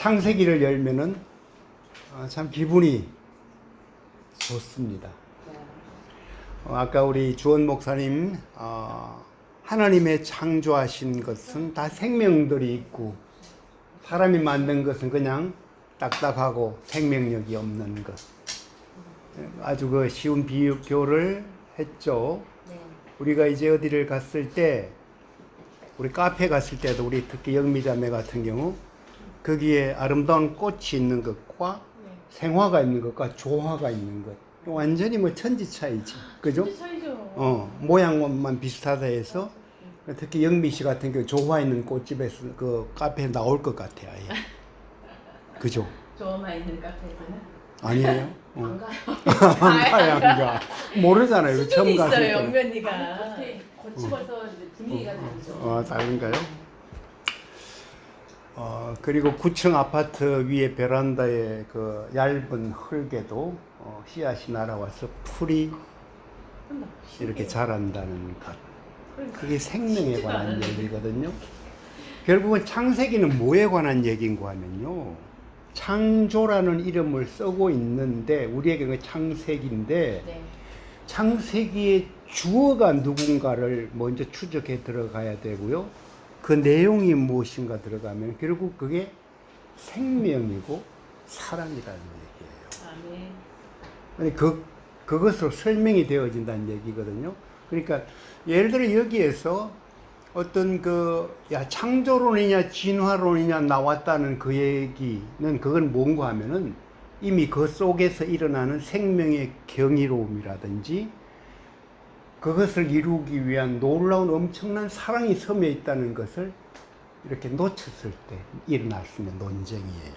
창세기를 열면은 아, 참 기분이 좋습니다. 어, 아까 우리 주원 목사님 어, 하나님의 창조하신 것은 다 생명들이 있고 사람이 만든 것은 그냥 딱딱하고 생명력이 없는 것. 아주 그 쉬운 비교를 했죠. 네. 우리가 이제 어디를 갔을 때 우리 카페 갔을 때도 우리 특히 영미자매 같은 경우 거기에 아름다운 꽃이 있는 것과 네. 생화가 있는 것과 조화가 있는 것 완전히 뭐 천지 차이지 그죠? 진짜 차이죠. 어 모양만 비슷하다 해서 특히 영미 씨 같은 경우 조화 있는 꽃집에서 그 카페에 나올 것 같아 아예 그죠? 조화만 있는 카페에서는 아니에요? 어. 안 가요. 안 가요 안 가. 모르잖아요 처음 수준이 갔을 있어요, 때 연면이가. 겉에 거치면서 이제 분위기가 다르죠. 어, 다른가요? 어, 그리고 9층 아파트 위에 베란다에 그 얇은 흙에도 어, 씨앗이 날아와서 풀이 이렇게 자란다는 것. 그게 생명에 관한. 얘기거든요. 결국은 창세기는 뭐에 관한 얘기인고 하면요. 창조라는 이름을 쓰고 있는데 우리에게 는 창세기인데 네. 창세기의 주어가 누군가를 먼저 추적해 들어가야 되고요. 그 내용이 무엇인가 들어가면 결국 그게 생명이고 사랑이라는 얘기예요. 아니 그 그것으로 설명이 되어진다는 얘기거든요. 그러니까 예를 들어 여기에서 어떤 그 야 창조론이냐 진화론이냐 나왔다는 그 얘기는 그건 뭔가 하면은 이미 그 속에서 일어나는 생명의 경이로움이라든지 그것을 이루기 위한 놀라운 엄청난 사랑이 섬에 있다는 것을 이렇게 놓쳤을 때 일어날 수 있는 논쟁이에요.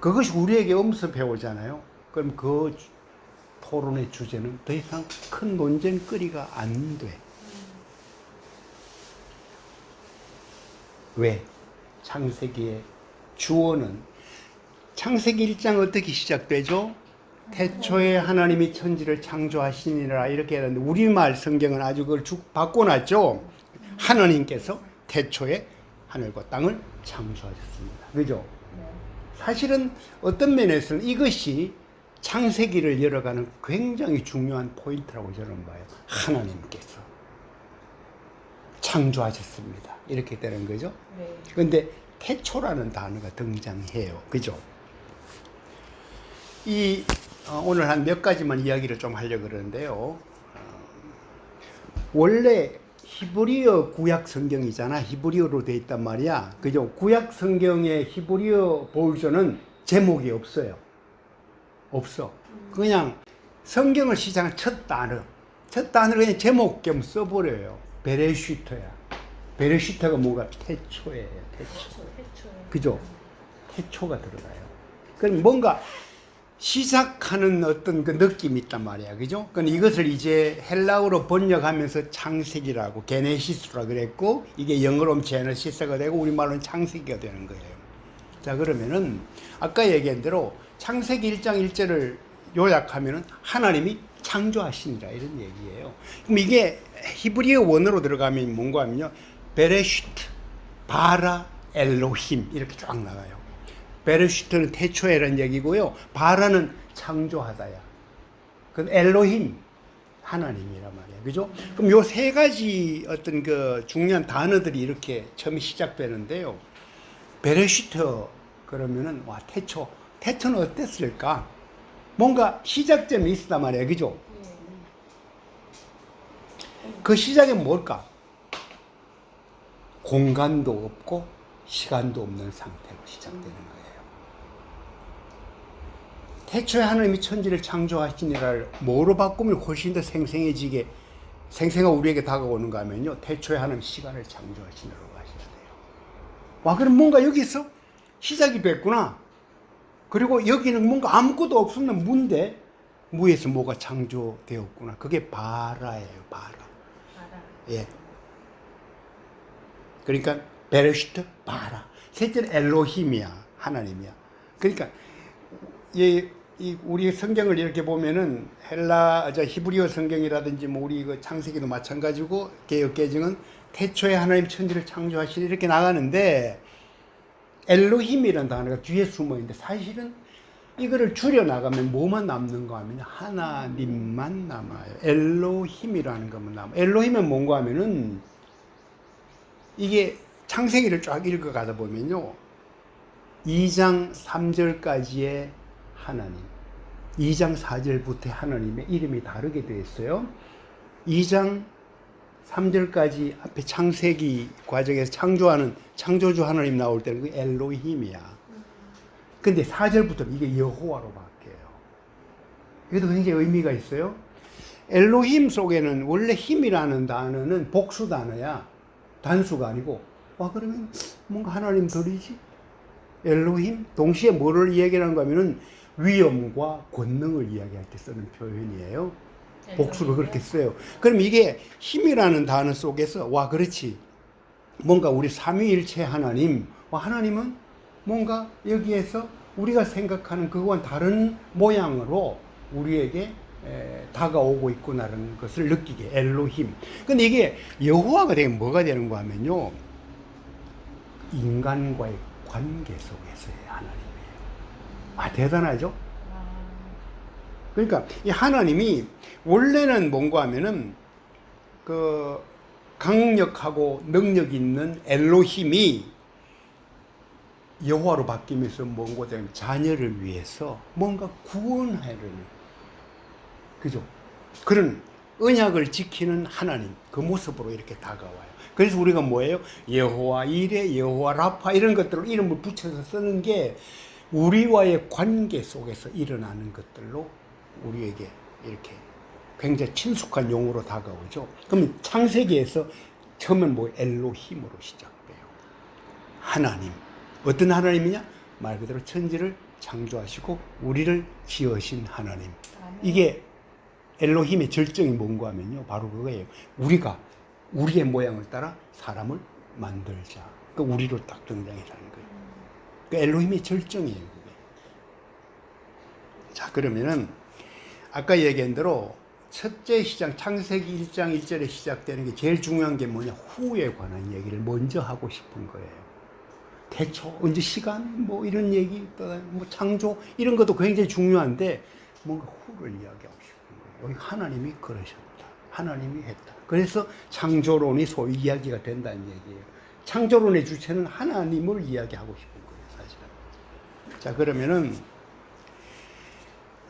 그것이 우리에게 엄습해 오잖아요. 그럼 그 주- 토론의 주제는 더 이상 큰 논쟁거리가 안 돼. 왜? 창세기의 주어는 창세기 1장 어떻게 시작되죠? 태초에 하나님이 천지를 창조하시니라 이렇게 하는데 우리말 성경은 아주 그걸 쭉 바꿔놨죠. 하나님께서 태초에 하늘과 땅을 창조하셨습니다. 그죠? 사실은 어떤 면에서는 이것이 창세기를 열어가는 굉장히 중요한 포인트라고 저는 봐요. 하나님께서 창조하셨습니다. 이렇게 되는 거죠. 네. 근데 태초라는 단어가 등장해요. 그죠? 이 어, 오늘 한 몇 가지만 이야기를 좀 하려고 그러는데요. 어, 원래 히브리어 구약 성경이잖아. 히브리어로 돼 있단 말이야. 그죠? 구약 성경의 히브리어 버전은 제목이 없어요. 없어. 그냥 성경을 시작한 첫 단어. 첫 단어를 그냥 제목 겸 써버려요. 베레시터야. 베레시터가 뭔가 태초예요. 태초. 태초, 태초. 그죠? 태초가 들어가요. 그럼 뭔가 시작하는 어떤 그 느낌이 있단 말이야. 그죠? 그럼 이것을 이제 헬라어로 번역하면서 창세기라고 게네시스라 그랬고 이게 영어로 제네시스가 되고 우리말로는 창세기가 되는 거예요. 자, 그러면은 아까 얘기한 대로 창세기 1장 1절을 요약하면은 하나님이 창조하시니라 이런 얘기예요. 그럼 이게 히브리어 원어로 들어가면 뭔가 하면요. 베레시트, 바라, 엘로힘 이렇게 쫙 나가요. 베레시트는 태초에라는 얘기고요. 바라는 창조하다야. 그 엘로힘 하나님이란 말이야. 그죠? 그럼 요 세 가지 어떤 그 중요한 단어들이 이렇게 처음 시작되는데요. 베레시트 그러면은 와 태초 태초는 어땠을까? 뭔가 시작점이 있었단 말이야. 그죠? 그 시작이 뭘까? 공간도 없고 시간도 없는 상태로 시작되는 거예요. 태초에 하나님이 천지를 창조하시니라를 뭐로 바꾸면 훨씬 더 생생해지게 생생하 우리에게 다가오는가 하면요. 태초에 하나님 시간을 창조하시니라고 하셔야 돼요. 와 그럼 뭔가 여기서 시작이 됐구나. 그리고 여기는 뭔가 아무것도 없었는 무인데 무에서 뭐가 창조되었구나. 그게 바라예요. 바라. 바라. 예. 그러니까 베르시트 바라. 셋째는 엘로힘이야. 하나님이야. 그러니까 이, 이 우리 성경을 이렇게 보면은 헬라 저 히브리어 성경이라든지 뭐 우리 그 창세기도 마찬가지고 개역 개정은 태초에 하나님 천지를 창조하시니 이렇게 나가는데 엘로힘이라는 단어가 뒤에 숨어 있는데 사실은 이거를 줄여 나가면 뭐만 남는 거 하면 하나님만 남아요. 엘로힘이라는 것만 남아. 엘로힘은 뭔가 하면은 이게 창세기를 쫙 읽어 가다 보면요. 2장 3절까지의 하나님. 2장 4절부터 하나님의 이름이 다르게 되어 있어요. 2장 3절까지 앞에 창세기 과정에서 창조하는 창조주 하나님 나올 때는 그 엘로힘이야. 근데 4절부터 이게 여호와로 바뀌어요. 이것도 굉장히 의미가 있어요. 엘로힘 속에는 원래 힘이라는 단어는 복수 단어야. 단수가 아니고 와 그러면 뭔가 하나님 덜이지? 엘로힘 동시에 뭐를 이야기하는 거 하면은 위엄과 권능을 이야기할 때 쓰는 표현이에요. 복수를 그렇게 써요. 그럼 이게 힘이라는 단어 속에서 와 그렇지. 뭔가 우리 삼위일체 하나님, 와 하나님은 뭔가 여기에서 우리가 생각하는 그거와는 다른 모양으로 우리에게 에, 다가오고 있구나라는 것을 느끼게 엘로힘. 근데 이게 여호와가 되면 뭐가 되는 거 하면요. 인간과의 관계 속에서의 하나님이에요. 아 대단하죠? 그러니까 이 하나님이 원래는 뭔가 하면은 그 강력하고 능력 있는 엘로힘이 여호와로 바뀌면서 뭔가 되면 자녀를 위해서 뭔가 구원하려는 그죠? 그런 언약을 지키는 하나님 그 모습으로 이렇게 다가와요. 그래서 우리가 뭐예요? 여호와 이레, 여호와 라파 이런 것들을 이름을 붙여서 쓰는 게 우리와의 관계 속에서 일어나는 것들로 우리에게 이렇게 굉장히 친숙한 용어로 다가오죠. 그럼 창세기에서 처음엔 뭐 엘로힘으로 시작돼요. 하나님. 어떤 하나님이냐? 말 그대로 천지를 창조하시고 우리를 지으신 하나님. 이게 엘로힘의 절정이 뭔가 하면요. 바로 그거예요. 우리가 우리의 모양을 따라 사람을 만들자. 그 우리로 딱 등장이라는 거예요. 그 엘로힘의 절정이에요. 자, 그러면은 아까 얘기한 대로 첫째 시장 창세기 1장 1절에 시작되는 게 제일 중요한 게 뭐냐? 후에 관한 얘기를 먼저 하고 싶은 거예요. 대초, 언제 시간, 뭐 이런 얘기, 또뭐 창조 이런 것도 굉장히 중요한데 뭔가 후를 이야기하고 싶은 거예요. 여기 하나님이 그러셨다. 하나님이 했다. 그래서 창조론이 소위 이야기가 된다는 얘기예요. 창조론의 주체는 하나님을 이야기하고 사실은. 자, 그러면은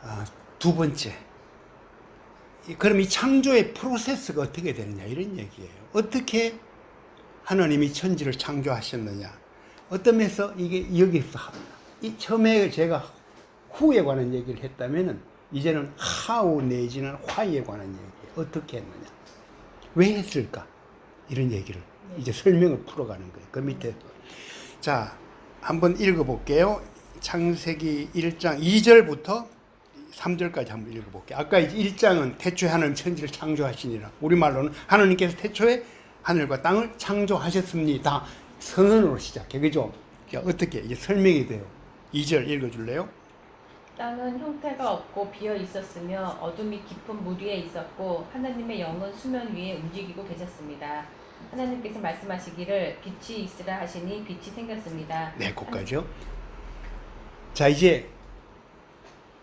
아, 두 번째. 이- 그럼 이 창조의 프로세스가 어떻게 되느냐 이런 얘기예요. 어떻게 하나님이 천지를 창조하셨느냐. 어떤 면에서 이게 여기서 하- 이 처음에 제가 후에 관한 얘기를 했다면은 이제는 하우 내지는 화에 관한 얘기예요. 어떻게 했느냐. 왜 했을까? 이런 얘기를 이제 설명을 풀어가는 거예요. 그 밑에 자 한번 읽어볼게요. 창세기 1장 2절부터 3절까지 한번 읽어볼게요. 아까 이제 1장은 태초에 하나님 천지를 창조하시니라. 우리말로는 하나님께서 태초에 하늘과 땅을 창조하셨습니다. 선언으로 시작해. 그죠? 자, 어떻게 이제 설명이 돼요. 2절 읽어줄래요? 땅은 형태가 없고 비어 있었으며 어둠이 깊은 물 위에 있었고 하나님의 영은 수면 위에 움직이고 계셨습니다. 하나님께서 말씀하시기를 빛이 있으라 하시니 빛이 생겼습니다. 네, 거기까지요. 자, 이제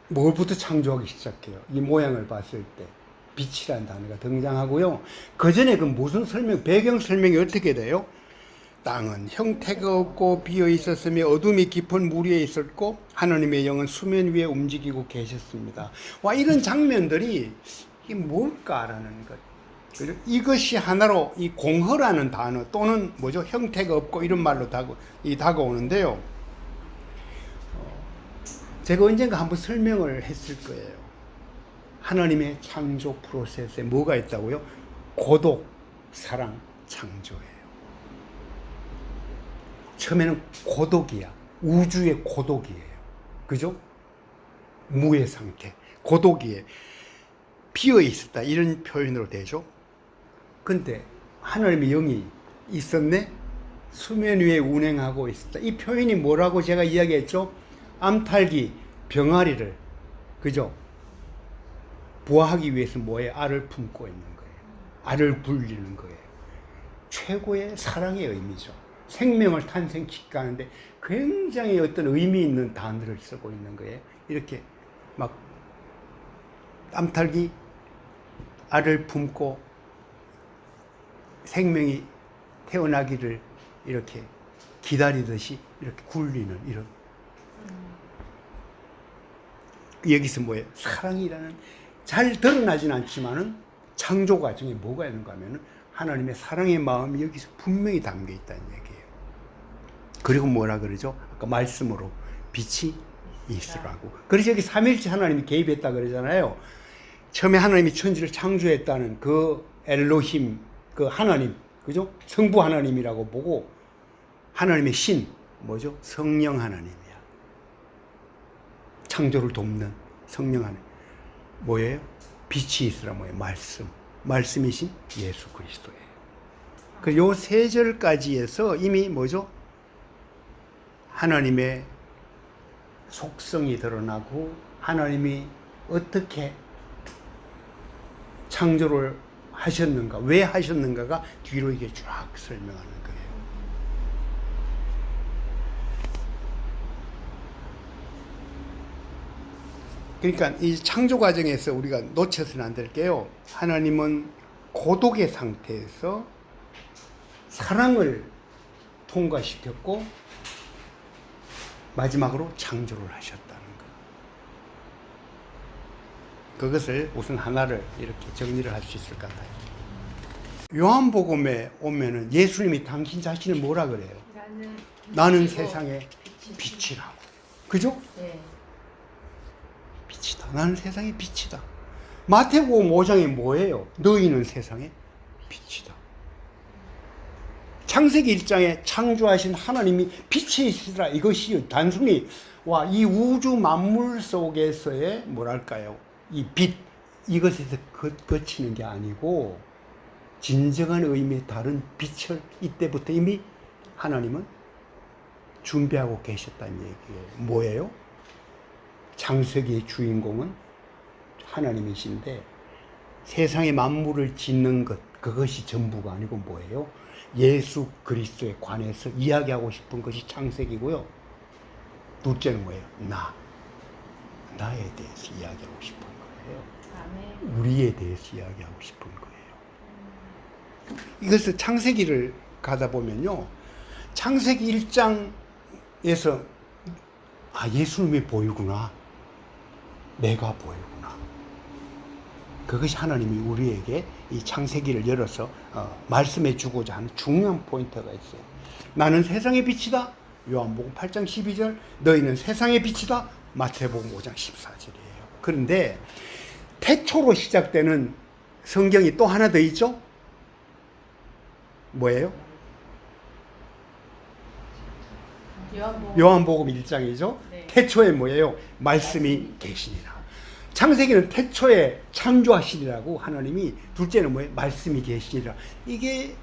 뭘부터 창조하기 시작해요. 이 모양을 봤을 때. 빛이라는 단어가 등장하고요. 그 전에 그 무슨 설명, 배경 설명이 어떻게 돼요? 땅은 형태가 없고 비어 있었으며 어둠이 깊은 물 위에 있었고 하나님의 영은 수면 위에 움직이고 계셨습니다. 와 이런 장면들이 이게 뭘까라는 것. 이것이 하나로 이 공허라는 단어 또는 뭐죠 형태가 없고 이런 말로 다가오는데요. 어, 제가 언젠가 한번 설명을 했을 거예요. 하나님의 창조 프로세스에 뭐가 있다고요? 고독, 사랑, 창조예요. 처음에는 고독이야. 우주의 고독이에요. 그죠? 무의 상태. 고독이에 비어 있었다. 이런 표현으로 되죠. 근데 하나님의 영이 있었네? 수면 위에 운행하고 있었다. 이 표현이 뭐라고 제가 이야기했죠? 암탈기, 병아리를, 그죠? 부화하기 위해서 뭐에 알을 품고 있는 거예요. 알을 불리는 거예요. 최고의 사랑의 의미죠. 생명을 탄생시키게 하는데 굉장히 어떤 의미 있는 단어를 쓰고 있는 거예요. 이렇게 막 땀탈기 알을 품고 생명이 태어나기를 이렇게 기다리듯이 이렇게 굴리는 이런 여기서 뭐예요? 사랑이라는 잘 드러나진 않지만은 창조 과정에 뭐가 있는가 하면은 하나님의 사랑의 마음이 여기서 분명히 담겨 있다는 얘기예요. 그리고 뭐라 그러죠? 아까 말씀으로 빛이 있으라고. 그래서 여기 삼일째 하나님이 개입했다 그러잖아요. 처음에 하나님이 천지를 창조했다는 그 엘로힘, 그 하나님, 그죠? 성부 하나님이라고 보고 하나님의 신, 뭐죠? 성령 하나님이야. 창조를 돕는 성령 하나님. 뭐예요? 빛이 있으라 뭐예요? 말씀. 말씀이신 예수 그리스도예요. 그요 세 절까지 해서 이미 뭐죠? 하나님의 속성이 드러나고 하나님이 어떻게 창조를 하셨는가, 왜 하셨는가가 뒤로 이게 쫙 설명하는 거예요. 그러니까 이 창조 과정에서 우리가 놓쳐서는 안 될 게요. 하나님은 고독의 상태에서 사랑을 통과시켰고 마지막으로 창조를 하셨다는 것. 그것을 우선 하나를 이렇게 정리를 할 수 있을 것 같아요. 요한복음에 오면은 예수님이 당신 자신을 뭐라 그래요? 나는 나는 세상의 빛이- 빛이라고. 그죠? 네. 나는 세상의 빛이다. 마태복음 5장이 뭐예요? 너희는 세상의 빛이다. 창세기 1장에 창조하신 하나님이 빛이 있으라 이것이 단순히 와 이 우주 만물 속에서의 뭐랄까요? 이 빛 이것에서 거, 거치는 게 아니고 진정한 의미의 다른 빛을 이때부터 이미 하나님은 준비하고 계셨다는 얘기예요. 뭐예요? 창세기의 주인공은 하나님이신데 세상의 만물을 짓는 것 그것이 전부가 아니고 뭐예요? 예수 그리스도에 관해서 이야기하고 싶은 것이 창세기고요. 둘째는 뭐예요? 나 나에 대해서 이야기하고 싶은 거예요. 우리에 대해서 이야기하고 싶은 거예요. 이것을 창세기를 가다 보면요. 창세기 1장에서 아, 예수님이 보이구나. 내가 보이구나. 그것이 하나님이 우리에게 이 창세기를 열어서 어, 말씀해 주고자 하는 중요한 포인트가 있어요. 나는 세상의 빛이다. 요한복음 8장 12절. 너희는 세상의 빛이다. 마태복음 5장 14절이에요. 그런데 태초로 시작되는 성경이 또 하나 더 있죠? 뭐예요? 요한복음 요한복음 1장이죠. 네. 태초에 뭐예요? 말씀이 계시니라. 창세기는 태초에 창조하시리라고 하나님이 둘째는 뭐예요? 말씀이 계시니라. 이게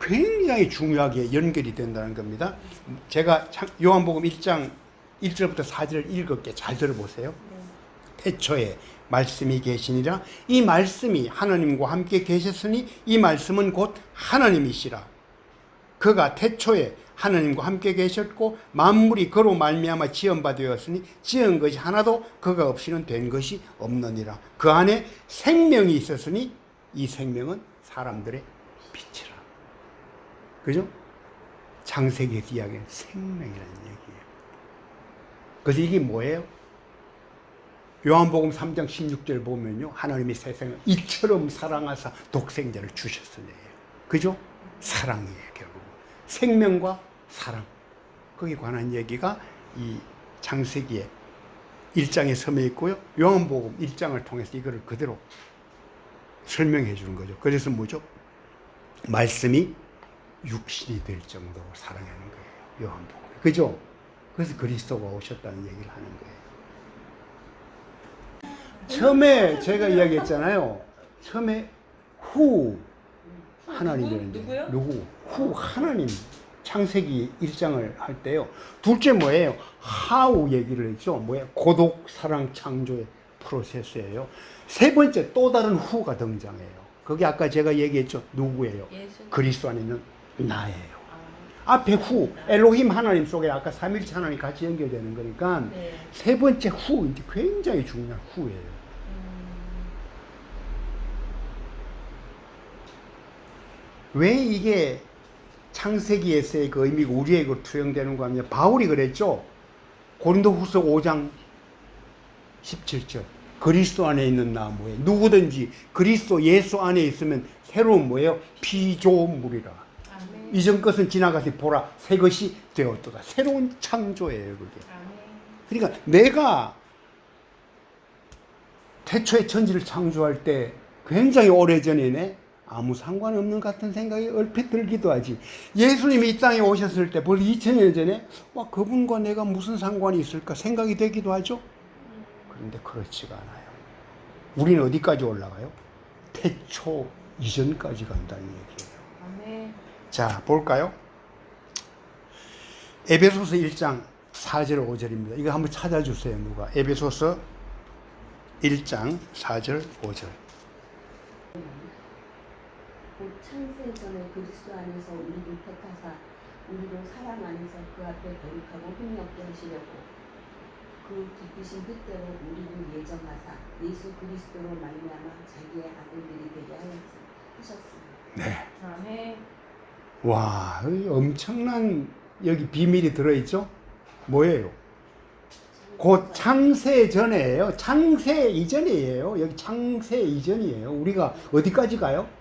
굉장히 중요하게 연결이 된다는 겁니다. 제가 창- 요한복음 1장 1절부터 4절을 읽을게 잘 들어보세요. 태초에 말씀이 계시니라 이 말씀이 하나님과 함께 계셨으니 이 말씀은 곧 하나님이시라 그가 태초에 하나님과 함께 계셨고 만물이 그로 말미암아 되었으니 지은 것이 하나도 그가 없이는 된 것이 없느니라 그 안에 생명이 있었으니 이 생명은 사람들의 빛이라 그죠? 창세기에서 이야기하는 생명이라는 얘기예요 그래서 이게 뭐예요? 요한복음 3장 16절 보면요. 하나님이 세상을 이처럼 사랑하사 독생자를 주셨으네요. 그죠? 사랑이에요, 결국. 생명과 사랑. 거기에 관한 얘기가 이 창세기에 1장에 섬에 있고요. 요한복음 1장을 통해서 이거를 그대로 설명해 주는 거죠. 그래서 뭐죠? 말씀이 육신이 될 정도로 사랑하는 거예요. 요한복음. 그죠? 그래서 그리스도가 오셨다는 얘기를 하는 거예요. 처음에 제가 이야기했잖아요. 처음에 후 하나님이라는 누구? 누구요? 누구? 후 하나님 창세기 1장을 할 때요. 둘째 뭐예요? 하우 얘기를 했죠. 뭐예요? 고독 사랑 창조의 프로세스예요. 세 번째 또 다른 후가 등장해요. 그게 아까 제가 얘기했죠. 누구예요? 예수. 그리스도 안에 있는 나예요. 아, 앞에 후 엘로힘 하나님 속에 아까 삼일체 하나님 같이 연결되는 거니까 네. 세 번째 후 이제 굉장히 중요한 후예요. 왜 이게 창세기에서의 그 의미가 우리에게 투영되는 거 하면 바울이 그랬죠. 고린도 후서 5장 17절. 그리스도 안에 있는 나무에 누구든지 그리스도 예수 안에 있으면 새로운 뭐예요? 피조물이라. 아멘. 이전 것은 지나가서 보라 새 것이 되었도다. 새로운 창조예요, 그게. 아멘. 그러니까 내가 태초에 천지를 창조할 때 굉장히 오래전이네 아무 상관없는 같은 생각이 얼핏 들기도 하지 예수님이 이 땅에 오셨을 때 벌써 2000년 전에 와 그분과 내가 무슨 상관이 있을까 생각이 되기도 하죠 그런데 그렇지가 않아요 우리는 어디까지 올라가요? 태초 이전까지 간다는 얘기예요 아멘. 자, 볼까요? 에베소서 1장 4절 5절입니다. 이거 한번 찾아주세요, 누가. 에베소서 1장 4절 5절. 곧 창세 전에 그리스도 안에서 우리를 택하사 우리로 사랑 안에서 그 앞에 거룩하고 힘없게 하시려고 그 기쁘신 뜻대로 우리를 예정하사 예수 그리스도로 말미암아 자기의 아들들이 되게 하셨습니다. 네. 아멘. 와, 이 엄청난 여기 비밀이 들어있죠? 뭐예요? 곧 창세 전에예요. 창세 이전이에요. 여기 창세 이전이에요. 우리가 어디까지 가요?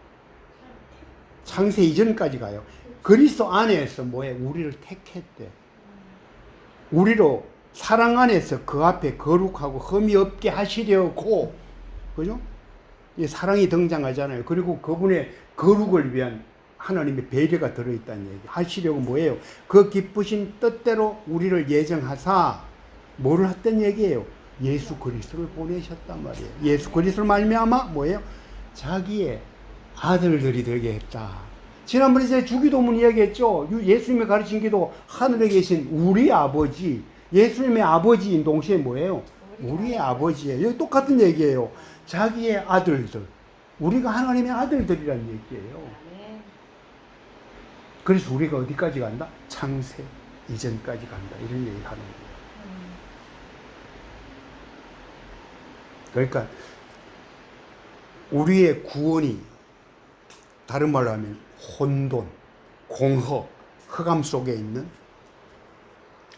창세 이전까지 가요. 그리스도 안에서 뭐해? 우리를 택했대. 우리로 사랑 안에서 그 앞에 거룩하고 흠이 없게 하시려고 그죠? 이 사랑이 등장하잖아요. 그리고 그분의 거룩을 위한 하나님의 배려가 들어있다는 얘기. 하시려고 뭐예요? 그 기쁘신 뜻대로 우리를 예정하사 뭐를 했던 얘기예요? 예수 그리스도를 보내셨단 말이에요. 예수 그리스도를 말미암아 뭐예요? 자기의 아들들이 되게 했다. 지난번에 제가 주기도문 이야기했죠. 유- 예수님이 가르친 기도 하늘에 계신 우리 아버지, 예수님의 아버지인 동시에 뭐예요? 우리의 아버지예요. 여기 똑같은 얘기예요. 자기의 아들들. 우리가 하나님의 아들들이란 얘기예요. 그래서 우리가 어디까지 간다? 창세 이전까지 간다. 이런 얘기를 하는 거예요. 음, 그러니까 우리의 구원이 다른 말로 하면 혼돈, 공허, 흑암 속에 있는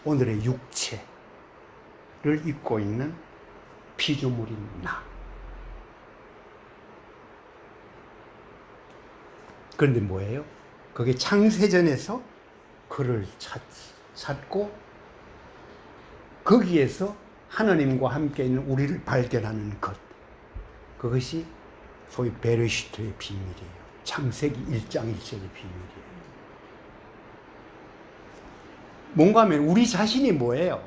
오늘의 육체를 입고 있는 피조물인 나. 그런데 뭐예요? 그게 창세전에서 그를 찾, 찾고 거기에서 하나님과 함께 있는 우리를 발견하는 것. 그것이 소위 베르시트의 비밀이에요. 창세기 1장 1절의 비밀이에요. 뭔가 하면 우리 자신이 뭐예요?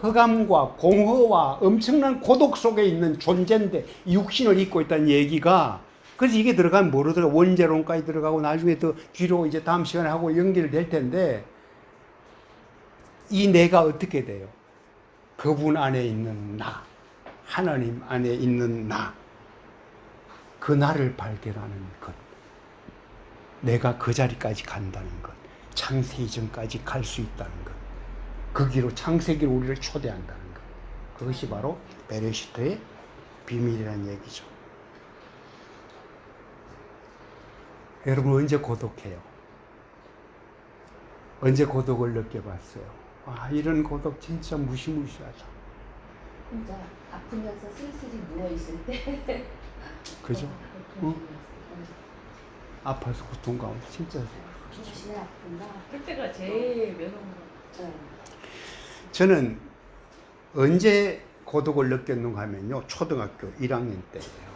흑암과 공허와 엄청난 고독 속에 있는 존재인데 육신을 입고 있다는 얘기가 그래서 이게 들어가면 뭐로 들어가 원죄론까지 들어가고 나중에 더 뒤로 이제 다음 시간에 하고 연결될 텐데 이 내가 어떻게 돼요? 그분 안에 있는 나, 하나님 안에 있는 나, 그 나를 발견하는 것, 내가 그 자리까지 간다는 것, 창세 이전까지 갈 수 있다는 것, 거기로 창세기로 우리를 초대한다는 것, 그것이 바로 베레시트의 비밀이라는 얘기죠. 여러분 언제 고독해요? 언제 고독을 느껴봤어요? 아 이런 고독 진짜 무시무시하다. 혼자 아프면서 쓸쓸히 누워 있을 때 그죠? 어? 아파서 고통 가운데 진짜 정신이 아픈가? 그때가 제일 외로운 거. 네. 저는 언제 고독을 느꼈는가 하면요 초등학교 1학년 때예요.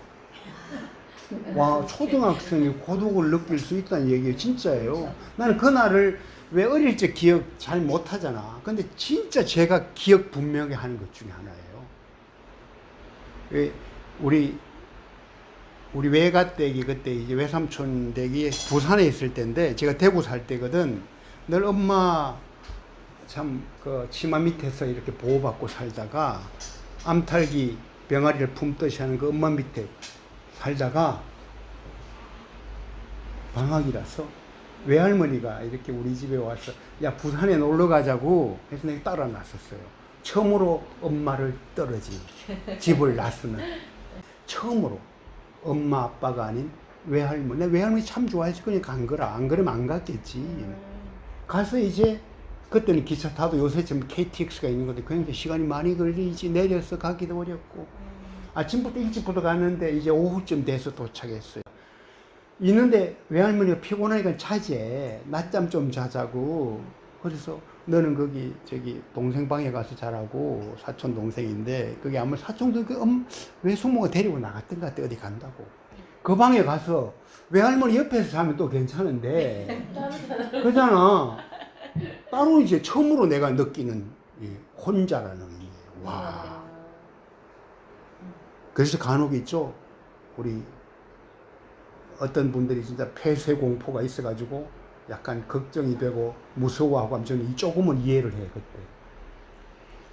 와 초등학생이 고독을 느낄 수 있다는 얘기예요 진짜예요. 나는 그날을 왜 어릴 적 기억 잘 못하잖아. 근데 진짜 제가 기억 분명히 하는 것 중에 하나예요. 왜 우리 우리 외가댁이 그때 이제 외삼촌 댁이 부산에 있을 때인데 제가 대구 살 때거든. 늘 엄마 참 그 치마 밑에서 이렇게 보호받고 살다가 암탈기 병아리를 품듯이 하는 그 엄마 밑에 살다가 방학이라서 외할머니가 이렇게 우리 집에 와서 야 부산에 놀러 가자고 해서 내가 따라 났었어요. 처음으로 엄마를 떨어진 집을 나서는 처음으로 엄마 아빠가 아닌 외할머니. 내 외할머니 참 좋아해서 그냥 간 거라. 안 그러면 안 갔겠지. 음. 가서 이제 그때는 기차 타도 요새처럼 KTX가 있는 건데 굉장히 시간이 많이 걸리지 내려서 가기도 어렵고 음. 아침부터 일찍부터 갔는데 이제 오후쯤 돼서 도착했어요. 있는데 외할머니가 피곤하니까 자재 낮잠 좀 자자고 그래서 너는 거기 저기 동생 방에 가서 자라고 사촌 동생인데 그게 아마 사촌 동생 음, 외숙모가 데리고 나갔던 것 같아 어디 간다고 그 방에 가서 외할머니 옆에서 자면 또 괜찮은데 그잖아 따로 이제 처음으로 내가 느끼는 이 혼자라는 게 와. 그래서 간혹 있죠. 우리 어떤 분들이 진짜 폐쇄 공포가 있어가지고 약간 걱정이 되고 무서워하고 하면 저는 이 조금은 이해를 해 그때.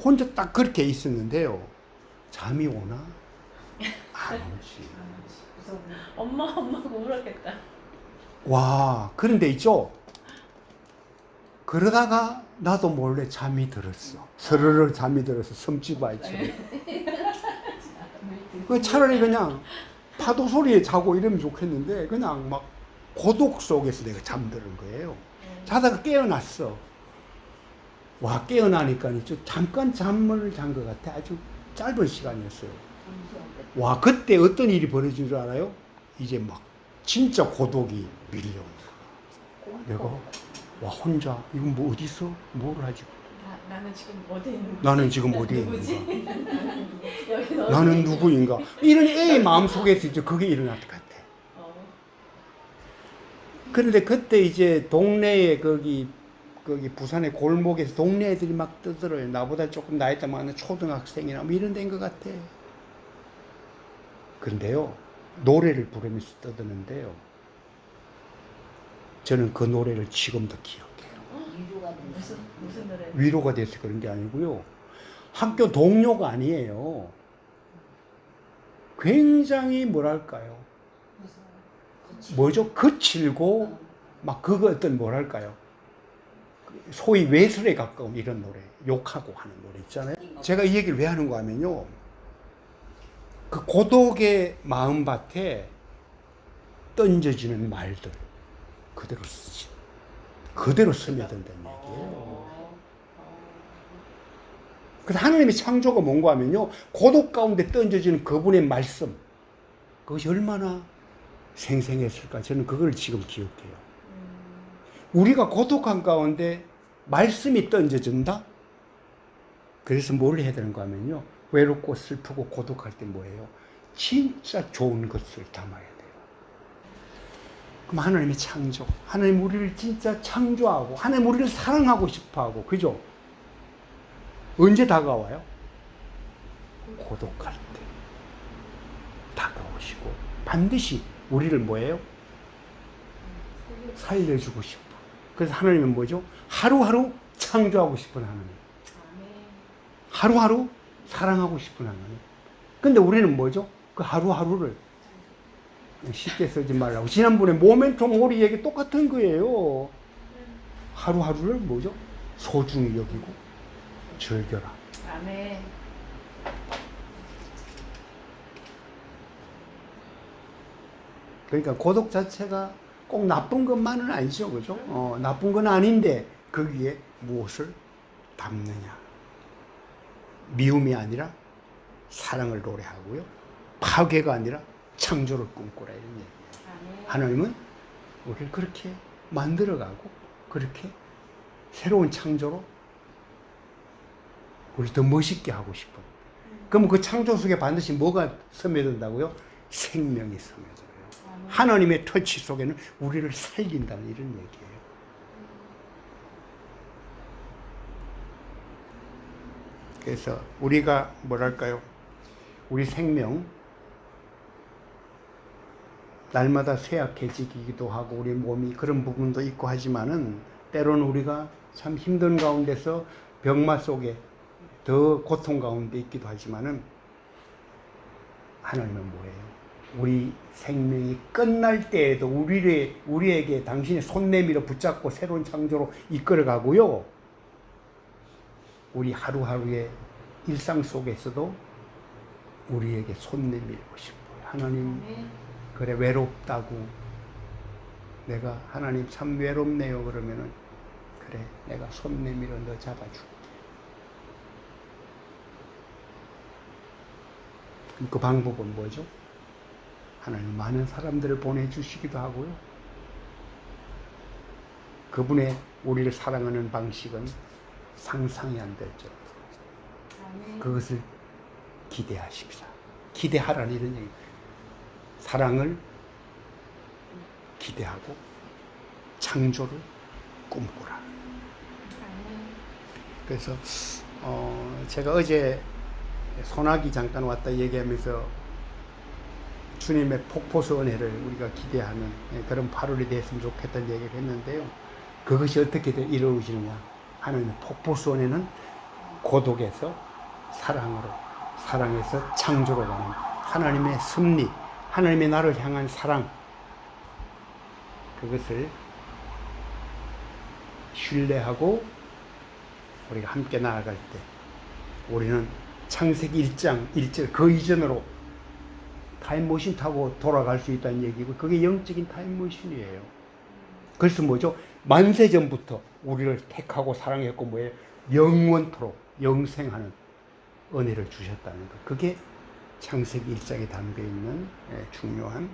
혼자 딱 그렇게 있었는데요. 잠이 오나? 안 오지. 무서워. 엄마 엄마가 울었겠다. 와, 그런데 있죠. 그러다가 나도 몰래 잠이 들었어. 스르르 잠이 들어서 섬지바이처럼. 그 차라리 그냥 파도 소리에 자고 이러면 좋겠는데 그냥 막 고독 속에서 내가 잠드는 거예요. 음. 자다가 깨어났어. 와 깨어나니까 저 잠깐 잠을 잔 것 같아. 아주 짧은 시간이었어요. 와 그때 어떤 일이 벌어진 줄 알아요? 이제 막 진짜 고독이 밀려온 거야. 내가 와 혼자 이건 뭐 어디 있어? 뭘 하지? 나, 나는 지금 어디 있는 거지? 나는 지금 어디에 누구지? 있는가? 여기 나는 누구인가? 이런 애의 마음 속에서 이제 그게 일어날 것 같아. 어. 그런데 그때 이제 동네에 거기 거기 부산의 골목에서 동네 애들이 막 뜨더라요. 나보다 조금 나이 때 많은 초등학생이나 뭐 이런 데인 것 같아. 그런데요 노래를 부르면서 떠드는데요. 저는 그 노래를 지금도 기억해요. 위로가. 무슨 무슨 노래? 위로가 돼서 그런 게 아니고요. 학교 동료가 아니에요. 굉장히 뭐랄까요. 뭐죠? 거칠고 막 그거 어떤 뭐랄까요? 소위 외설에 가까운 이런 노래, 욕하고 하는 노래 있잖아요. 제가 이 얘기를 왜 하는 거 하면요. 그 고독의 마음밭에 던져지는 말들 그대로 쓰지. 그대로 스며든다는 얘기예요. 어. 그래서 하나님의 창조가 뭔가 하면요. 고독 가운데 던져지는 그분의 말씀. 그것이 얼마나 생생했을까. 저는 그걸 지금 기억해요. 음. 우리가 고독한 가운데 말씀이 던져진다? 그래서 뭘 해야 되는가 하면요. 외롭고 슬프고 고독할 때 뭐예요? 진짜 좋은 것을 담아야 돼요. 그럼 하나님의 창조. 하나님 우리를 진짜 창조하고, 하나님 우리를 사랑하고 싶어 하고, 그죠? 언제 다가와요? 고독할 때. 다가오시고, 반드시 우리를 뭐예요? 살려주고 싶어. 그래서 하나님은 뭐죠? 하루하루 창조하고 싶은 하나님. 하루하루 사랑하고 싶은 하나님. 근데 우리는 뭐죠? 그 하루하루를 쉽게 쓰지 말라고. 지난번에 모멘텀 오리 얘기 똑같은 거예요. 하루하루를 뭐죠? 소중히 여기고 즐겨라. 아멘. 그러니까 고독 자체가 꼭 나쁜 것만은 아니죠. 그죠? 어, 나쁜 건 아닌데 거기에 무엇을 담느냐. 미움이 아니라 사랑을 노래하고요. 파괴가 아니라 창조를 꿈꾸라 이런 얘기. 아멘. 하나님은 우리를 그렇게 만들어가고 그렇게 새로운 창조로 우리 더 멋있게 하고 싶어. 그럼 그 창조 속에 반드시 뭐가 스며든다고요? 생명이 스며들어요. 아멘. 하나님의 터치 속에는 우리를 살린다는 이런 얘기예요. 그래서 우리가 뭐랄까요? 우리 생명 날마다 쇠약해지기도 하고 우리 몸이 그런 부분도 있고 하지만은 때로는 우리가 참 힘든 가운데서 병마 속에 더 고통 가운데 있기도 하지만은 하나님은 뭐예요? 우리 생명이 끝날 때에도 우리를, 우리에게 당신의 손 내밀어 붙잡고 새로운 창조로 이끌어 가고요. 우리 하루하루의 일상 속에서도 우리에게 손 내밀고 싶어요. 하나님, 아멘. 그래, 외롭다고. 내가 하나님 참 외롭네요. 그러면은, 그래, 내가 손 내밀어 너 잡아줄게. 그 방법은 뭐죠? 하나님 많은 사람들을 보내주시기도 하고요. 그분의 우리를 사랑하는 방식은 상상이 안 될 정도. 그것을 기대하십시다. 기대하라는 이런 얘기. 사랑을 기대하고 창조를 꿈꾸라. 그래서 어, 제가 어제 소나기 잠깐 왔다 얘기하면서 주님의 폭포수 은혜를 우리가 기대하는 예, 그런 8월이 됐으면 좋겠다는 얘기를 했는데요. 그것이 어떻게 이루어지느냐 하는 폭포수 은혜는 고독에서 사랑으로, 사랑에서 창조로 가는 하나님의 섭리, 하나님의 나를 향한 사랑, 그것을 신뢰하고 우리가 함께 나아갈 때 우리는 창세기 1장 1절 그 이전으로 타임머신 타고 돌아갈 수 있다는 얘기고 그게 영적인 타임머신이에요. 그래서 뭐죠? 만세 전부터 우리를 택하고 사랑했고 뭐예요? 영원토록 영생하는 은혜를 주셨다는 것. 그게 창세기 1장에 담겨 있는 예, 중요한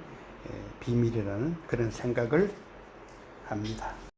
예, 비밀이라는 그런 생각을 합니다.